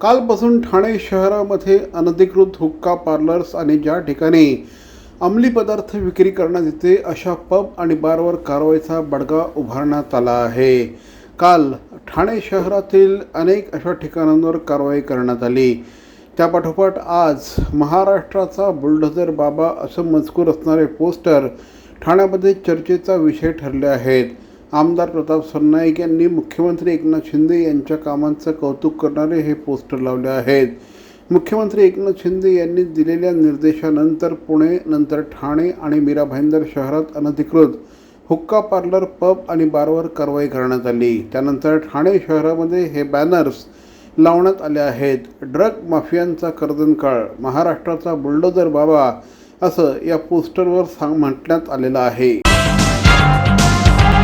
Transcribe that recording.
कालपासून ठाणे शहरामध्ये अनधिकृत हुक्का पार्लर्स आणि ज्या ठिकाणी अंमली पदार्थ विक्री करण्यात येते अशा पब आणि बारवर कारवाईचा बडगा उभारण्यात आला आहे. काल ठाणे शहरातील अनेक अशा ठिकाणांवर कारवाई करण्यात आली. त्यापाठोपाठ आज महाराष्ट्राचा बुलडोझर बाबा असं मजकूर असणारे पोस्टर ठाण्यामध्ये चर्चेचा विषय ठरले आहेत. आमदार प्रताप सरनाईक यांनी मुख्यमंत्री एकनाथ शिंदे यांच्या कामांचं कौतुक करणारे हे पोस्टर लावले आहेत. मुख्यमंत्री एकनाथ शिंदे यांनी दिलेल्या निर्देशानंतर पुणे नंतर ठाणे आणि मीरा भाईंदर शहरात अनधिकृत हुक्का पार्लर पब आणि बारवर कारवाई करण्यात आली. त्यानंतर ठाणे शहरामध्ये हे बॅनर्स लावण्यात आले आहेत. ड्रग माफियांचा कर्दनकाळ महाराष्ट्राचा बुलडोझर बाबा असं या पोस्टरवर सांग म्हटण्यात आलेलं आहे.